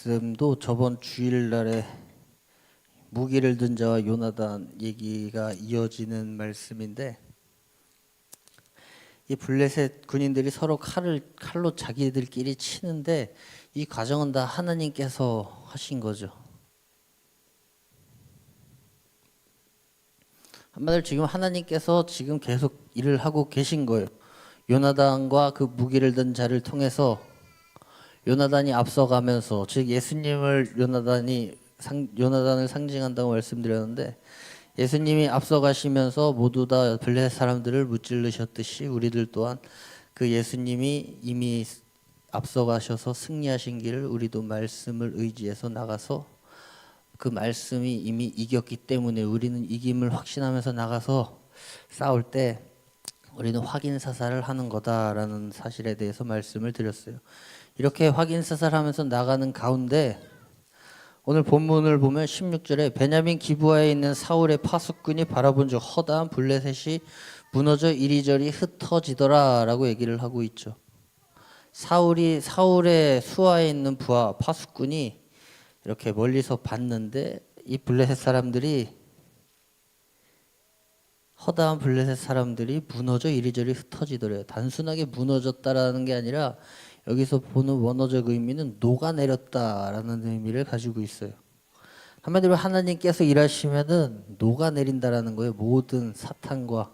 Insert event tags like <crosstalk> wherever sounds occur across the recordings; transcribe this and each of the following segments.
말씀도 저번 주일날에 무기를 든 자와 요나단 얘기가 이어지는 말씀인데 이 블레셋 군인들이 서로 칼을 칼로 자기들끼리 치는데 이 과정은 다 하나님께서 하신 거죠. 한마디로 지금 하나님께서 지금 계속 일을 하고 계신 거예요. 요나단과 그 무기를 든 자를 통해서 요나단이 앞서가면서 즉 예수님을 요나단이 상, 요나단을 상징한다고 말씀드렸는데 예수님이 앞서가시면서 모두 다 블레셋 사람들을 무찔르셨듯이 우리들 또한 그 예수님이 이미 앞서가셔서 승리하신 길을 우리도 말씀을 의지해서 나가서 그 말씀이 이미 이겼기 때문에 우리는 이김을 확신하면서 나가서 싸울 때 우리는 확인 사살을 하는 거다라는 사실에 대해서 말씀을 드렸어요. 이렇게 확인 사살하면서 나가는 가운데 오늘 본문을 보면 16절에 베냐민 기부하에 있는 사울의 파수꾼이 바라본 적 허다한 블레셋이 무너져 이리저리 흩어지더라라고 얘기를 하고 있죠. 사울이 사울의 수하에 있는 부하 파수꾼이 이렇게 멀리서 봤는데 이 블레셋 사람들이 허다한 블레셋 사람들이 무너져 이리저리 흩어지더래요. 단순하게 무너졌다라는 게 아니라 여기서 보는 원어적 의미는 녹아내렸다라는 의미를 가지고 있어요. 한마디로 하나님께서 일하시면은 녹아내린다라는 거예요. 모든 사탄과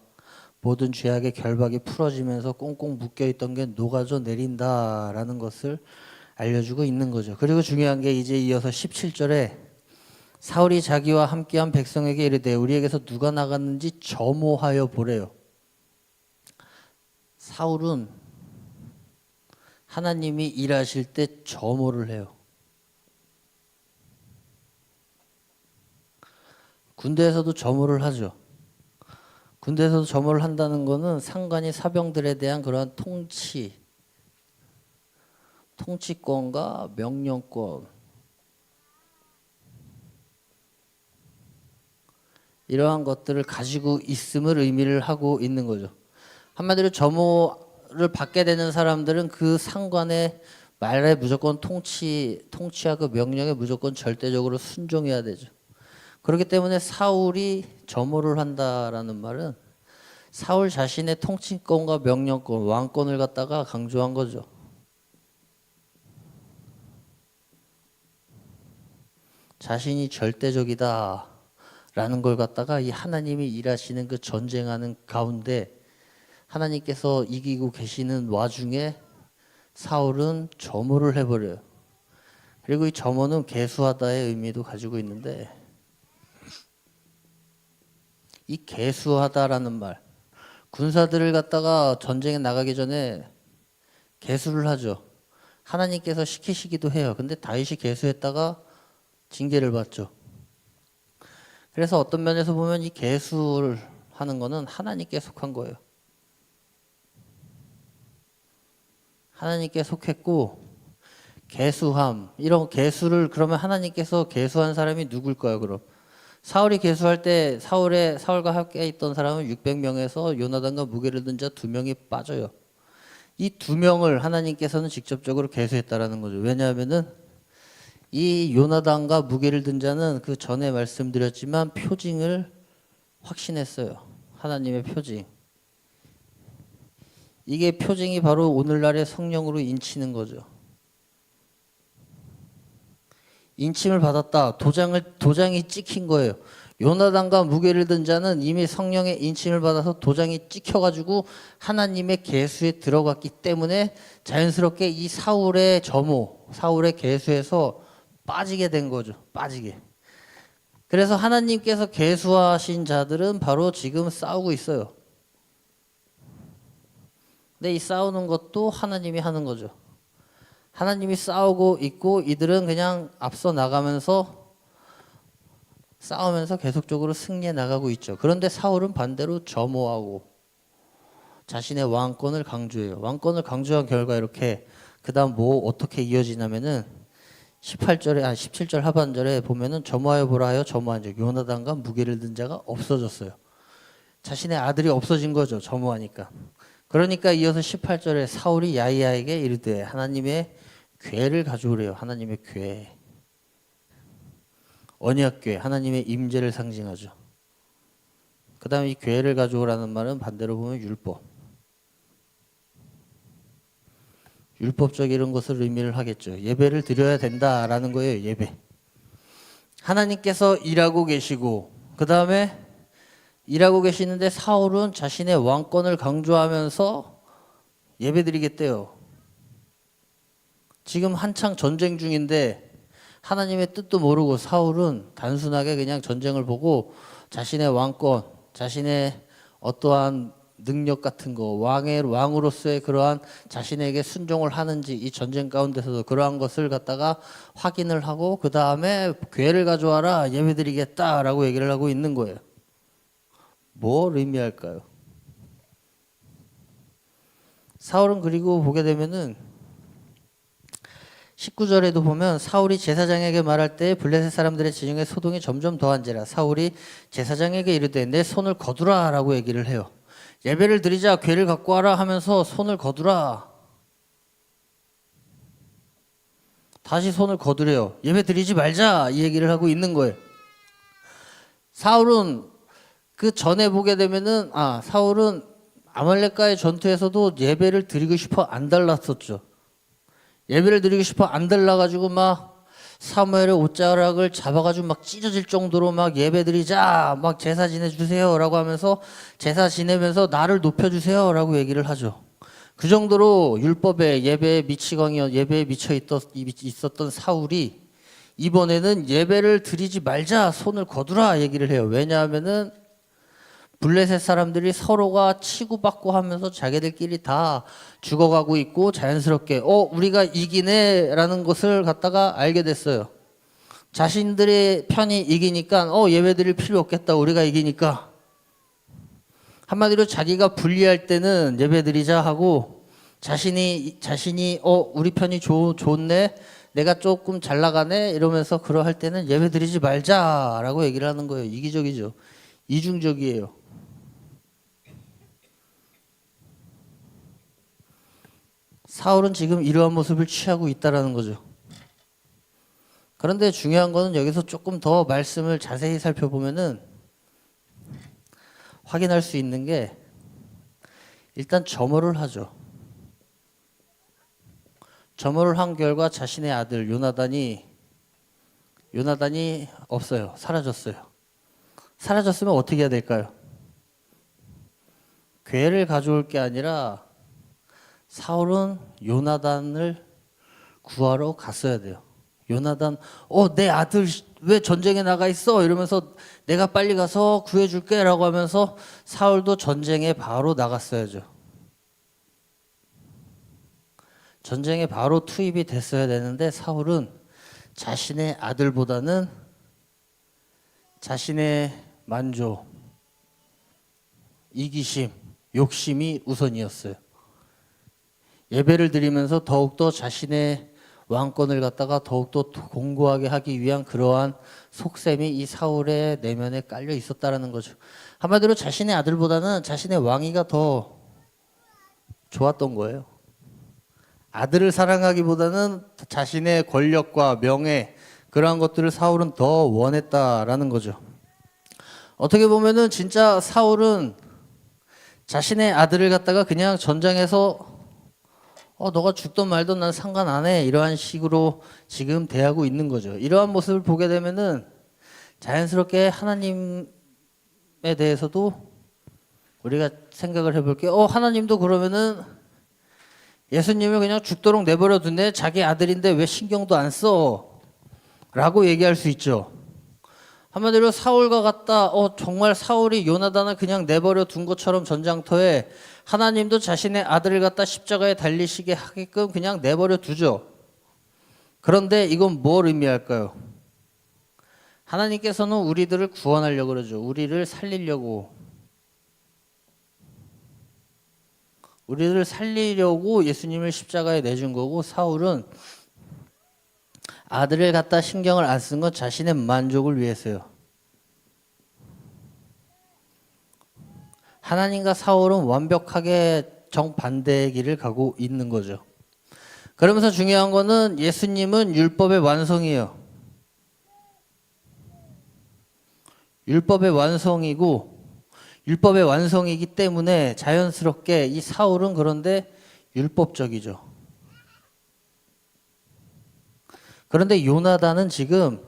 모든 죄악의 결박이 풀어지면서 꽁꽁 묶여 있던 게 녹아져 내린다라는 것을 알려주고 있는 거죠. 그리고 중요한 게 이제 이어서 17절에 사울이 자기와 함께한 백성에게 이르되 우리에게서 누가 나갔는지 점호하여 보래요. 사울은 하나님이 일하실 때 점호를 해요. 군대에서도 점호를 하죠. 군대에서도 점호를 한다는 거는 상관이 사병들에 대한 그러한 통치, 통치권과 명령권 이러한 것들을 가지고 있음을 의미를 하고 있는 거죠. 한마디로 점호 를 받게 되는 사람들은 그 상관의 말에 무조건 통치 통치하고 명령에 무조건 절대적으로 순종해야 되죠. 그렇기 때문에 사울이 점호를 한다라는 말은 사울 자신의 통치권과 명령권, 왕권을 갖다가 강조한 거죠. 자신이 절대적이다. 라는 걸 갖다가 이 하나님이 일하시는 그 전쟁하는 가운데 하나님께서 이기고 계시는 와중에 사울은 점호를 해버려요. 그리고 이 점호는 개수하다의 의미도 가지고 있는데 이 개수하다라는 말 군사들을 갖다가 전쟁에 나가기 전에 개수를 하죠. 하나님께서 시키시기도 해요. 근데 다윗이 개수했다가 징계를 받죠. 그래서 어떤 면에서 보면 이 개수를 하는 거는 하나님께 속한 거예요. 하나님께 속했고 개수함 이런 개수를 그러면 하나님께서 개수한 사람이 누굴까요? 그럼 사울이 개수할 때 사울의 사울과 함께 있던 사람은 600명에서 요나단과 무게를 든 자 두 명이 빠져요. 이 두 명을 하나님께서는 직접적으로 개수했다라는 거죠. 왜냐하면은 이 요나단과 무게를 든 자는 그 전에 말씀드렸지만 표징을 확신했어요. 하나님의 표징. 이게 표징이 바로 오늘날의 성령으로 인치는 거죠. 인침을 받았다. 도장을 도장이 찍힌 거예요. 요나단과 무게를 든 자는 이미 성령의 인침을 받아서 도장이 찍혀가지고 하나님의 계수에 들어갔기 때문에 자연스럽게 이 사울의 점호, 사울의 계수에서 빠지게 된 거죠. 빠지게. 그래서 하나님께서 계수하신 자들은 바로 지금 싸우고 있어요. 근데 이 싸우는 것도 하나님이 하는 거죠. 하나님이 싸우고 있고 이들은 그냥 앞서 나가면서 싸우면서 계속적으로 승리해 나가고 있죠. 그런데 사울은 반대로 점호하고 자신의 왕권을 강조해요. 왕권을 강조한 결과 이렇게 그다음 뭐 어떻게 이어지냐면은 18절에 아 17절 하반절에 보면은 점호하여 보라 하여 점호한 적 요나단과 무게를 든 자가 없어졌어요. 자신의 아들이 없어진 거죠. 점호하니까. 그러니까 이어서 18절에 사울이 야이야에게 이르되 하나님의 괴를 가져오래요. 하나님의 괴. 언약괴, 하나님의 임재를 상징하죠. 그 다음에 이 괴를 가져오라는 말은 반대로 보면 율법. 율법적 이런 것을 의미를 하겠죠. 예배를 드려야 된다라는 거예요. 예배. 하나님께서 일하고 계시고 그 다음에 일하고 계시는데 사울은 자신의 왕권을 강조하면서 예배드리겠대요. 지금 한창 전쟁 중인데 하나님의 뜻도 모르고 사울은 단순하게 그냥 전쟁을 보고 자신의 왕권, 자신의 어떠한 능력 같은 거, 왕의 왕으로서의 그러한 자신에게 순종을 하는지 이 전쟁 가운데서도 그러한 것을 갖다가 확인을 하고 그 다음에 괴를 가져와라 예배드리겠다라고 얘기를 하고 있는 거예요. 뭘 의미할까요? 사울은 그리고 보게 되면은 19절에도 보면 사울이 제사장에게 말할 때 블레셋 사람들의 진영의 소동이 점점 더한지라 사울이 제사장에게 이르되 내 손을 거두라라고 얘기를 해요. 예배를 드리자 괴를 갖고 와라 하면서 손을 거두라. 다시 손을 거두래요. 예배 드리지 말자 이 얘기를 하고 있는 거예요. 사울은 그 전에 보게 되면은 아 사울은 아말렉과의 전투에서도 예배를 드리고 싶어 안 달랐었죠. 예배를 드리고 싶어 안 달라가지고 막 사무엘의 옷자락을 잡아가지고 막 찢어질 정도로 막 예배 드리자 막 제사 지내주세요라고 하면서 제사 지내면서 나를 높여주세요라고 얘기를 하죠. 그 정도로 율법에 예배에 미치광이 예배에 미쳐 있었던 사울이 이번에는 예배를 드리지 말자 손을 거두라 얘기를 해요. 왜냐하면은 블레셋 사람들이 서로가 치고받고 하면서 자기들끼리 다 죽어가고 있고 자연스럽게 어 우리가 이기네라는 것을 갖다가 알게 됐어요. 자신들의 편이 이기니까 어 예배드릴 필요 없겠다 우리가 이기니까 한마디로 자기가 불리할 때는 예배드리자 하고 자신이 자신이 어 우리 편이 좋, 좋네 내가 조금 잘 나가네 이러면서 그러할 때는 예배드리지 말자라고 얘기를 하는 거예요 이기적이죠 이중적이에요. 사울은 지금 이러한 모습을 취하고 있다라는 거죠. 그런데 중요한 거는 여기서 조금 더 말씀을 자세히 살펴보면은 확인할 수 있는 게 일단 점호를 하죠. 점호를 한 결과 자신의 아들 요나단이 요나단이 없어요. 사라졌어요. 사라졌으면 어떻게 해야 될까요? 괴를 가져올 게 아니라 사울은 요나단을 구하러 갔어야 돼요. 요나단, 어, 내 아들 왜 전쟁에 나가 있어? 이러면서 내가 빨리 가서 구해줄게 라고 하면서 사울도 전쟁에 바로 나갔어야죠. 전쟁에 바로 투입이 됐어야 되는데 사울은 자신의 아들보다는 자신의 만족, 이기심, 욕심이 우선이었어요. 예배를 드리면서 더욱더 자신의 왕권을 갖다가 더욱더 공고하게 하기 위한 그러한 속셈이 이 사울의 내면에 깔려 있었다라는 거죠. 한마디로 자신의 아들보다는 자신의 왕위가 더 좋았던 거예요. 아들을 사랑하기보다는 자신의 권력과 명예 그러한 것들을 사울은 더 원했다라는 거죠. 어떻게 보면은 진짜 사울은 자신의 아들을 갖다가 그냥 전장에서 어, 너가 죽든 말든 난 상관 안 해. 이러한 식으로 지금 대하고 있는 거죠. 이러한 모습을 보게 되면은 자연스럽게 하나님에 대해서도 우리가 생각을 해볼 게. 어, 하나님도 그러면은 예수님을 그냥 죽도록 내버려 두네. 자기 아들인데 왜 신경도 안 써? 라고 얘기할 수 있죠. 한마디로 사울과 같다. 어, 정말 사울이 요나단을 그냥 내버려 둔 것처럼 전장터에 하나님도 자신의 아들을 갖다 십자가에 달리시게 하게끔 그냥 내버려 두죠. 그런데 이건 뭘 의미할까요? 하나님께서는 우리들을 구원하려고 그러죠. 우리를 살리려고. 우리를 살리려고 예수님을 십자가에 내준 거고 사울은 아들을 갖다 신경을 안 쓴 건 자신의 만족을 위해서요. 하나님과 사울은 완벽하게 정반대의 길을 가고 있는 거죠. 그러면서 중요한 거는 예수님은 율법의 완성이에요. 율법의 완성이고 율법의 완성이기 때문에 자연스럽게 이 사울은 그런데 율법적이죠. 그런데 요나단은 지금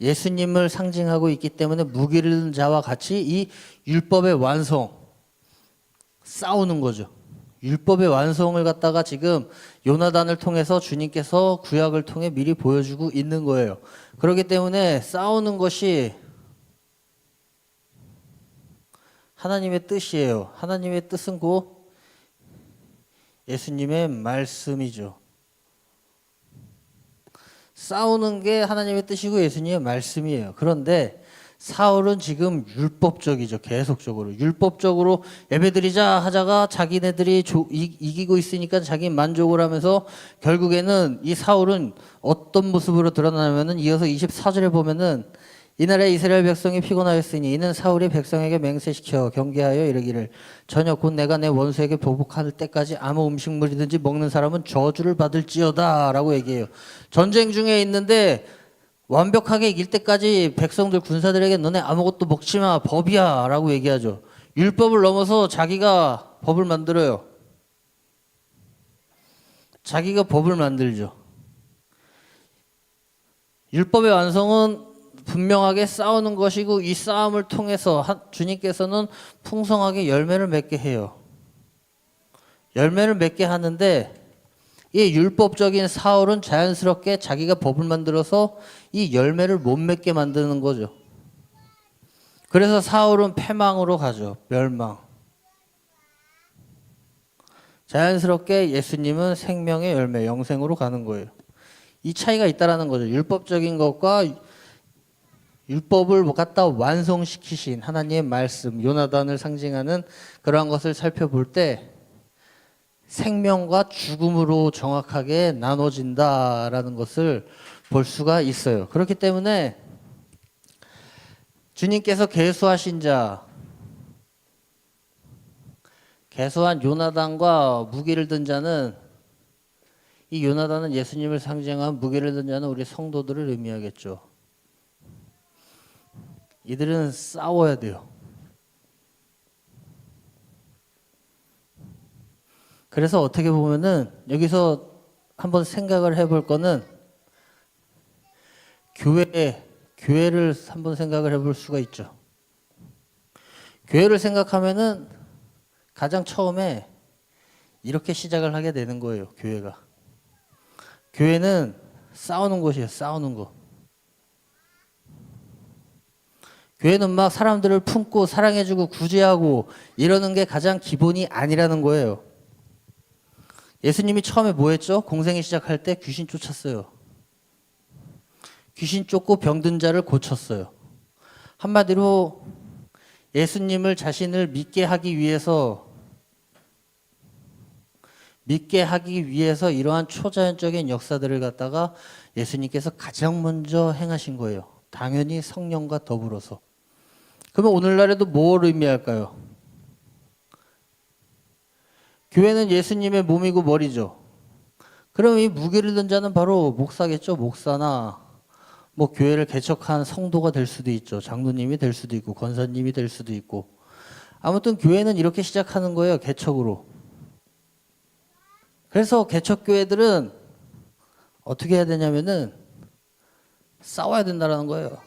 예수님을 상징하고 있기 때문에 무기를 든 자와 같이 이 율법의 완성 싸우는 거죠. 율법의 완성을 갖다가 지금 요나단을 통해서 주님께서 구약을 통해 미리 보여주고 있는 거예요. 그렇기 때문에 싸우는 것이 하나님의 뜻이에요. 하나님의 뜻은 곧 예수님의 말씀이죠. 싸우는 게 하나님의 뜻이고 예수님의 말씀이에요. 그런데 사울은 지금 율법적이죠. 계속적으로. 율법적으로 예배드리자 하자가 자기네들이 조, 이, 이기고 있으니까 자기 만족을 하면서 결국에는 이 사울은 어떤 모습으로 드러나냐면은 이어서 24절에 보면은 이날에 이스라엘 백성이 피곤하였으니 이는 사울이 백성에게 맹세시켜 경계하여 이르기를 저녁 곧 내가 내 원수에게 보복할 때까지 아무 음식물이든지 먹는 사람은 저주를 받을지어다라고 얘기해요. 전쟁 중에 있는데 완벽하게 이길 때까지 백성들 군사들에게 너네 아무것도 먹지 마 법이야 라고 얘기하죠. 율법을 넘어서 자기가 법을 만들어요. 자기가 법을 만들죠. 율법의 완성은 분명하게 싸우는 것이고 이 싸움을 통해서 주님께서는 풍성하게 열매를 맺게 해요. 열매를 맺게 하는데 이 율법적인 사울은 자연스럽게 자기가 법을 만들어서 이 열매를 못 맺게 만드는 거죠. 그래서 사울은 패망으로 가죠. 멸망. 자연스럽게 예수님은 생명의 열매, 영생으로 가는 거예요. 이 차이가 있다라는 거죠. 율법적인 것과 율법을 갖다 완성시키신 하나님의 말씀, 요나단을 상징하는 그러한 것을 살펴볼 때 생명과 죽음으로 정확하게 나눠진다라는 것을 볼 수가 있어요. 그렇기 때문에 주님께서 계수하신 자, 계수한 요나단과 무기를 든 자는 이 요나단은 예수님을 상징한 무기를 든 자는 우리 성도들을 의미하겠죠. 이들은 싸워야 돼요. 그래서 어떻게 보면은 여기서 한번 생각을 해볼 거는 교회 교회를 한번 생각을 해볼 수가 있죠. 교회를 생각하면은 가장 처음에 이렇게 시작을 하게 되는 거예요. 교회가 교회는 싸우는 곳이에요. 싸우는 거. 교회는 막 사람들을 품고 사랑해주고 구제하고 이러는 게 가장 기본이 아니라는 거예요. 예수님이 처음에 뭐 했죠? 공생이 시작할 때 귀신 쫓았어요. 귀신 쫓고 병든 자를 고쳤어요. 한마디로 예수님을 자신을 믿게 하기 위해서 믿게 하기 위해서 이러한 초자연적인 역사들을 갖다가 예수님께서 가장 먼저 행하신 거예요. 당연히 성령과 더불어서. 그러면 오늘날에도 뭘 의미할까요? 교회는 예수님의 몸이고 머리죠. 그럼 이 무게를 든 자는 바로 목사겠죠. 목사나 뭐 교회를 개척한 성도가 될 수도 있죠. 장로님이 될 수도 있고 권사님이 될 수도 있고. 아무튼 교회는 이렇게 시작하는 거예요. 개척으로. 그래서 개척 교회들은 어떻게 해야 되냐면은 싸워야 된다라는 거예요.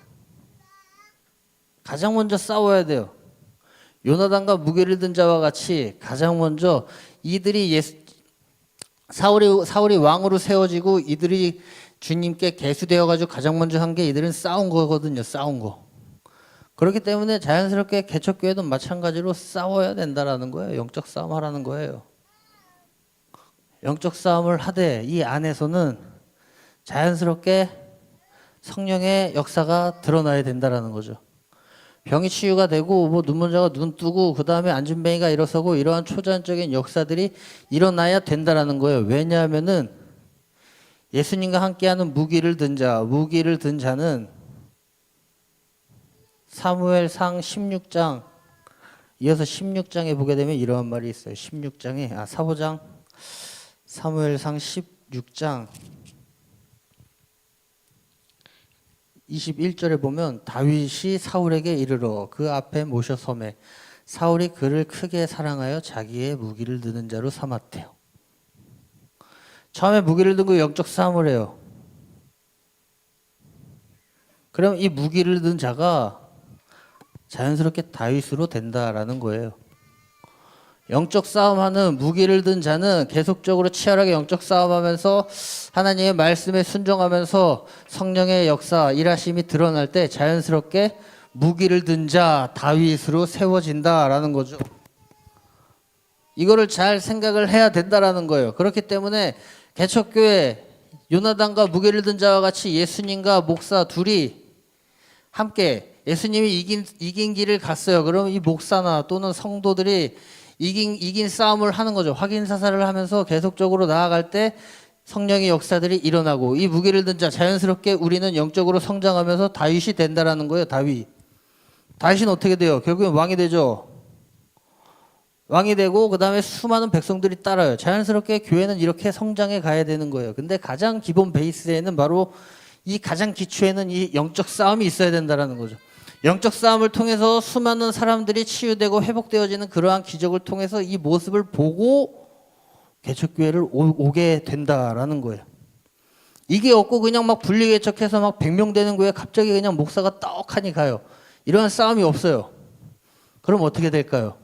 가장 먼저 싸워야 돼요. 요나단과 무게를 든 자와 같이 가장 먼저 이들이 예수, 사울이 사울이 왕으로 세워지고 이들이 주님께 개수되어 가지고 가장 먼저 한 게 이들은 싸운 거거든요. 싸운 거. 그렇기 때문에 자연스럽게 개척교회도 마찬가지로 싸워야 된다라는 거예요. 영적 싸움 하라는 거예요. 영적 싸움을 하되 이 안에서는 자연스럽게 성령의 역사가 드러나야 된다라는 거죠. 병이 치유가 되고 뭐 눈먼자가 눈 뜨고 그 다음에 안진뱅이가 일어서고 이러한 초자연적인 역사들이 일어나야 된다라는 거예요. 왜냐하면은 예수님과 함께하는 무기를 든 자, 무기를 든 자는 사무엘상 16장 이어서 16장에 보게 되면 이러한 말이 있어요. 16장에 아 사보장 사무엘상 16 6장 21절에 보면 다윗이 사울에게 이르러 그 앞에 모셔 섬에 사울이 그를 크게 사랑하여 자기의 무기를 드는 자로 삼았대요. 처음에 무기를 들고 영적 싸움을 해요. 그럼 이 무기를 든 자가 자연스럽게 다윗으로 된다라는 거예요. 영적 싸움하는 무기를 든 자는 계속적으로 치열하게 영적 싸움하면서 하나님의 말씀에 순종하면서 성령의 역사, 일하심이 드러날 때 자연스럽게 무기를 든 자 다윗으로 세워진다라는 거죠. 이거를 잘 생각을 해야 된다라는 거예요. 그렇기 때문에 개척교회 요나단과 무게를 든 자와 같이 예수님과 목사 둘이 함께 예수님이 이긴 이긴 길을 갔어요. 그럼 이 목사나 또는 성도들이 이긴 이긴 싸움을 하는 거죠. 확인 사살을 하면서 계속적으로 나아갈 때 성령의 역사들이 일어나고 이 무게를 든 자 자연스럽게 우리는 영적으로 성장하면서 다윗이 된다라는 거예요. 다윗. 다윗은 어떻게 돼요? 결국엔 왕이 되죠. 왕이 되고 그 다음에 수많은 백성들이 따라요. 자연스럽게 교회는 이렇게 성장해 가야 되는 거예요. 근데 가장 기본 베이스에는 바로 이 가장 기초에는 이 영적 싸움이 있어야 된다라는 거죠. 영적 싸움을 통해서 수많은 사람들이 치유되고 회복되어지는 그러한 기적을 통해서 이 모습을 보고 개척교회를 오, 게 된다라는 거예요. 이게 없고 그냥 막 분리개척해서 막 100명 되는 거에 갑자기 그냥 목사가 떡하니 가요. 이러한 싸움이 없어요. 그럼 어떻게 될까요?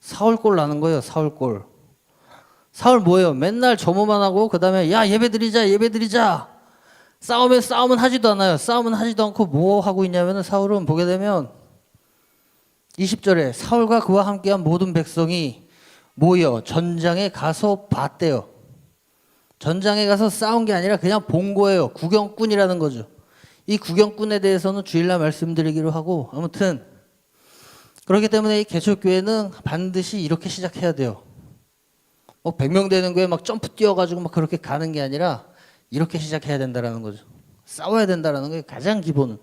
사울골 나는 거예요. 사울골. 사울 뭐예요? 맨날 점호만 하고 그 다음에 야 예배 드리자 예배 드리자 싸움에 싸움은 하지도 않아요. 싸움은 하지도 않고 뭐 하고 있냐면은 사울은 보게 되면 20절에 사울과 그와 함께한 모든 백성이 모여 전장에 가서 봤대요. 전장에 가서 싸운 게 아니라 그냥 본 거예요. 구경꾼이라는 거죠. 이 구경꾼에 대해서는 주일날 말씀드리기로 하고 아무튼 그렇기 때문에 이 개척교회는 반드시 이렇게 시작해야 돼요. 뭐 100명 되는 거에 막 점프 뛰어가지고 막 그렇게 가는 게 아니라 이렇게 시작해야 된다라는 거죠. 싸워야 된다라는 게 가장 기본은.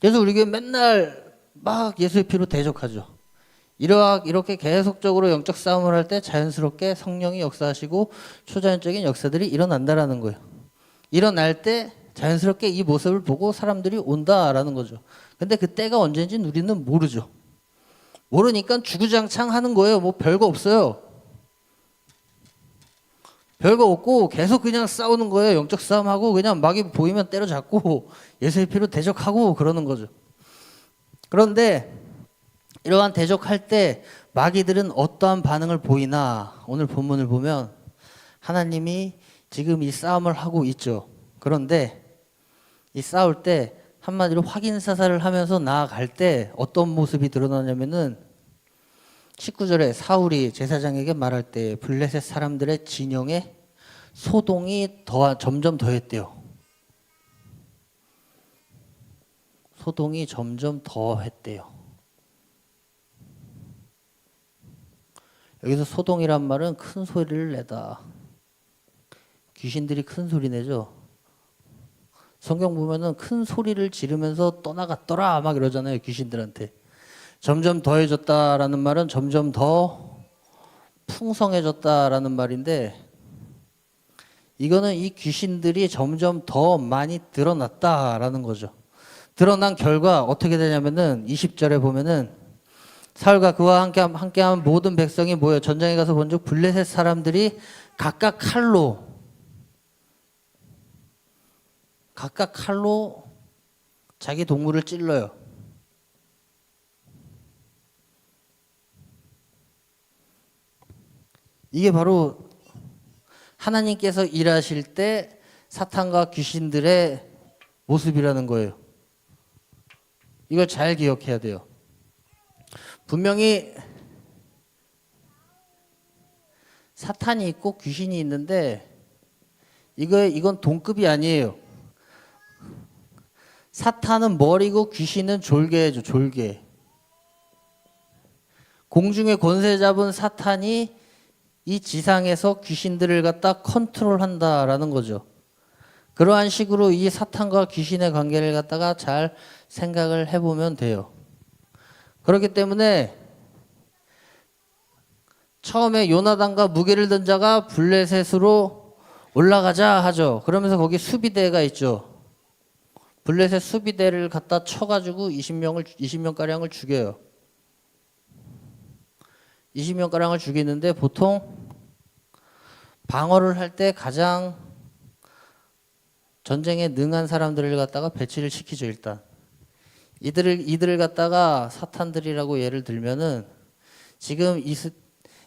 그래서 우리 교회 맨날 막 예수의 피로 대적하죠. 이러하, 이렇게 계속적으로 영적 싸움을 할 때 자연스럽게 성령이 역사하시고 초자연적인 역사들이 일어난다라는 거예요. 일어날 때 자연스럽게 이 모습을 보고 사람들이 온다라는 거죠. 근데 그 때가 언제인지 우리는 모르죠. 모르니까 주구장창 하는 거예요. 뭐 별거 없어요. 별거 없고 계속 그냥 싸우는 거예요. 영적 싸움하고 그냥 막이 보이면 때려잡고 <laughs> 예수의 피로 대적하고 그러는 거죠. 그런데 이러한 대적할 때 마귀들은 어떠한 반응을 보이나 오늘 본문을 보면 하나님이 지금 이 싸움을 하고 있죠. 그런데 이 싸울 때 한마디로 확인 사살을 하면서 나아갈 때 어떤 모습이 드러나냐면은 19절에 사울이 제사장에게 말할 때 블레셋 사람들의 진영에 소동이 더 점점 더했대요. 소동이 점점 더했대요. 여기서 소동이란 말은 큰 소리를 내다. 귀신들이 큰 소리 내죠. 성경 보면은 큰 소리를 지르면서 떠나갔더라 막 이러잖아요 귀신들한테. 점점 더해졌다라는 말은 점점 더 풍성해졌다라는 말인데 이거는 이 귀신들이 점점 더 많이 드러났다라는 거죠. 드러난 결과 어떻게 되냐면은 20절에 보면은 사울과 그와 함께 함께한 모든 백성이 모여 전장에 가서 본즉 블레셋 사람들이 각각 칼로 각각 칼로 자기 동물을 찔러요. 이게 바로 하나님께서 일하실 때 사탄과 귀신들의 모습이라는 거예요. 이걸 잘 기억해야 돼요. 분명히 사탄이 있고 귀신이 있는데 이거 이건 동급이 아니에요. 사탄은 머리고 귀신은 졸개죠, 졸개. 공중의 권세 잡은 사탄이 이 지상에서 귀신들을 갖다 컨트롤한다라는 거죠. 그러한 식으로 이 사탄과 귀신의 관계를 갖다가 잘 생각을 해보면 돼요. 그렇기 때문에 처음에 요나단과 무게를 든 자가 블레셋으로 올라가자 하죠. 그러면서 거기 수비대가 있죠. 블레셋 수비대를 갖다 쳐가지고 20명을 20명 가량을 죽여요. 20명 가량을 죽이는데 보통 방어를 할 때 가장 전쟁에 능한 사람들을 갖다가 배치를 시키죠 일단. 이들을 이들을 갖다가 사탄들이라고 예를 들면은 지금 이스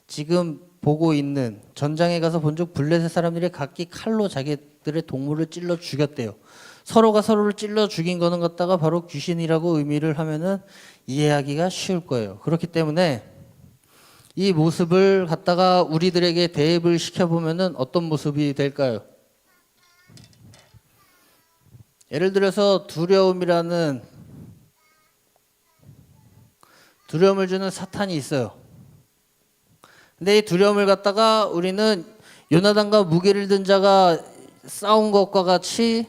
지금 보고 있는 전장에 가서 본 적 블레셋 사람들이 각기 칼로 자기들의 동물을 찔러 죽였대요. 서로가 서로를 찔러 죽인 거는 갖다가 바로 귀신이라고 의미를 하면은 이해하기가 쉬울 거예요. 그렇기 때문에 이 모습을 갖다가 우리들에게 대입을 시켜보면은 어떤 모습이 될까요? 예를 들어서 두려움이라는 두려움을 주는 사탄이 있어요. 근데 이 두려움을 갖다가 우리는 요나단과 무기를 든 자가 싸운 것과 같이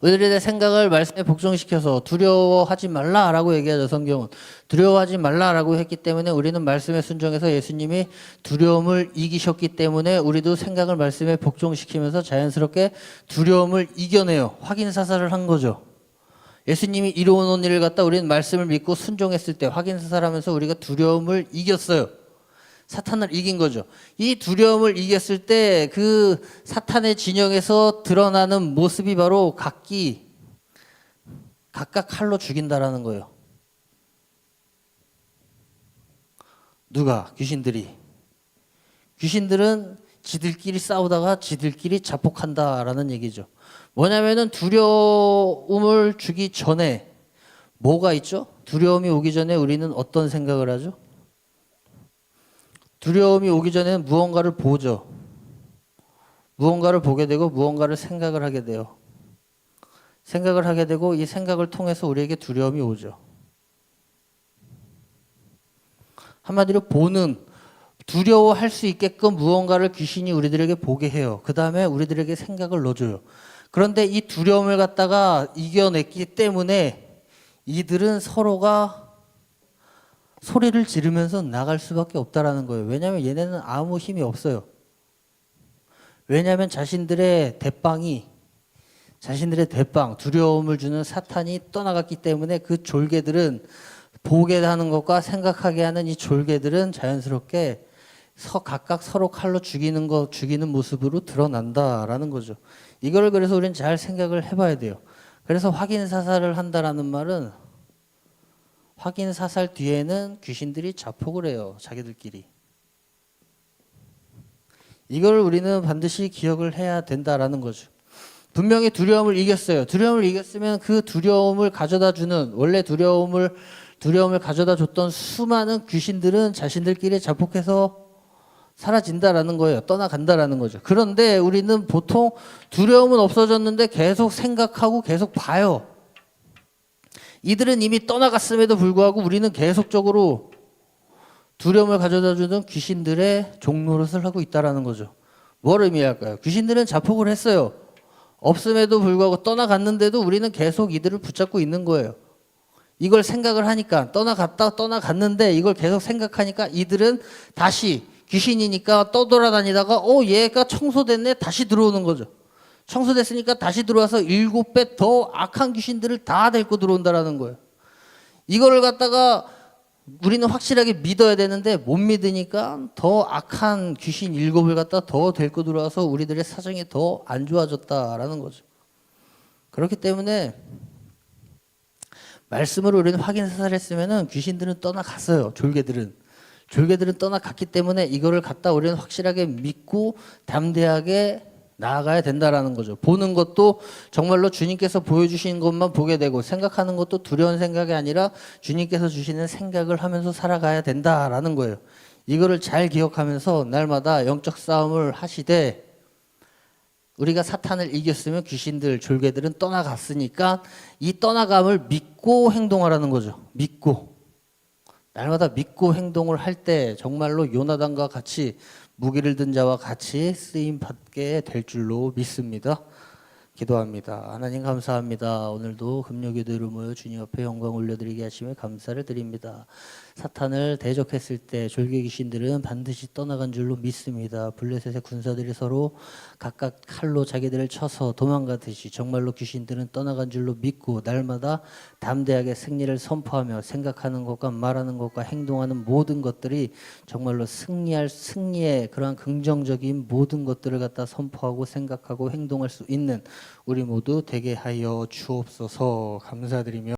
우리들의 생각을 말씀에 복종시켜서 두려워하지 말라라고 얘기하죠 성경은. 두려워하지 말라라고 했기 때문에 우리는 말씀에 순종해서 예수님이 두려움을 이기셨기 때문에 우리도 생각을 말씀에 복종시키면서 자연스럽게 두려움을 이겨내요. 확인 사살을 한 거죠. 예수님이 이루어놓은 일을 갖다 우리는 말씀을 믿고 순종했을 때 확인 사살하면서 우리가 두려움을 이겼어요 사탄을 이긴 거죠. 이 두려움을 이겼을 때 그 사탄의 진영에서 드러나는 모습이 바로 각기 각각 칼로 죽인다라는 거예요. 누가 귀신들이 귀신들은 지들끼리 싸우다가 지들끼리 자폭한다라는 얘기죠. 뭐냐면은 두려움을 주기 전에 뭐가 있죠? 두려움이 오기 전에 우리는 어떤 생각을 하죠? 두려움이 오기 전에는 무언가를 보죠. 무언가를 보게 되고 무언가를 생각을 하게 돼요. 생각을 하게 되고 이 생각을 통해서 우리에게 두려움이 오죠. 한마디로 보는 두려워할 수 있게끔 무언가를 귀신이 우리들에게 보게 해요. 그 다음에 우리들에게 생각을 넣어줘요. 그런데 이 두려움을 갖다가 이겨냈기 때문에 이들은 서로가 소리를 지르면서 나갈 수밖에 없다라는 거예요. 왜냐하면 얘네는 아무 힘이 없어요. 왜냐하면 자신들의 대빵이 자신들의 대빵 두려움을 주는 사탄이 떠나갔기 때문에 그 졸개들은 보게 하는 것과 생각하게 하는 이 졸개들은 자연스럽게 서 각각 서로 칼로 죽이는 거 죽이는 모습으로 드러난다라는 거죠. 이거를 그래서 우리는 잘 생각을 해봐야 돼요. 그래서 확인 사살을 한다라는 말은 확인 사살 뒤에는 귀신들이 자폭을 해요. 자기들끼리. 이걸 우리는 반드시 기억을 해야 된다라는 거죠. 분명히 두려움을 이겼어요. 두려움을 이겼으면 그 두려움을 가져다 주는 원래 두려움을 두려움을 가져다 줬던 수많은 귀신들은 자신들끼리 자폭해서 사라진다라는 거예요. 떠나간다라는 거죠. 그런데 우리는 보통 두려움은 없어졌는데 계속 생각하고 계속 봐요. 이들은 이미 떠나갔음에도 불구하고 우리는 계속적으로 두려움을 가져다 주는 귀신들의 종노릇을 하고 있다라는 거죠. 뭘 의미할까요? 귀신들은 자폭을 했어요. 없음에도 불구하고 떠나갔는데도 우리는 계속 이들을 붙잡고 있는 거예요. 이걸 생각을 하니까 떠나갔다 떠나갔는데 이걸 계속 생각하니까 이들은 다시 귀신이니까 떠돌아다니다가 어 얘가 청소됐네 다시 들어오는 거죠. 청소됐으니까 다시 들어와서 일곱 배 더 악한 귀신들을 다 데리고 들어온다라는 거예요. 이거를 갖다가 우리는 확실하게 믿어야 되는데 못 믿으니까 더 악한 귀신 일곱을 갖다 더 데리고 들어와서 우리들의 사정이 더 안 좋아졌다라는 거죠. 그렇기 때문에 말씀을 우리는 확인 사살했으면은 귀신들은 떠나갔어요. 졸개들은 졸개들은 떠나갔기 때문에 이거를 갖다 우리는 확실하게 믿고 담대하게 나아가야 된다라는 거죠. 보는 것도 정말로 주님께서 보여주신 것만 보게 되고 생각하는 것도 두려운 생각이 아니라 주님께서 주시는 생각을 하면서 살아가야 된다라는 거예요. 이거를 잘 기억하면서 날마다 영적 싸움을 하시되 우리가 사탄을 이겼으면 귀신들, 졸개들은 떠나갔으니까 이 떠나감을 믿고 행동하라는 거죠. 믿고. 날마다 믿고 행동을 할 때 정말로 요나단과 같이 무기를 든 자와 같이 쓰임 받게 될 줄로 믿습니다. 기도합니다. 하나님 감사합니다. 오늘도 금요기도로 모여 주님 앞에 영광 올려드리게 하심에 감사를 드립니다. 사탄을 대적했을 때 졸개 귀신들은 반드시 떠나간 줄로 믿습니다. 블레셋의 군사들이 서로 각각 칼로 자기들을 쳐서 도망가듯이 정말로 귀신들은 떠나간 줄로 믿고 날마다 담대하게 승리를 선포하며 생각하는 것과 말하는 것과 행동하는 모든 것들이 정말로 승리할 승리의 그러한 긍정적인 모든 것들을 갖다 선포하고 생각하고 행동할 수 있는 우리 모두 되게 하여 주옵소서 감사드리며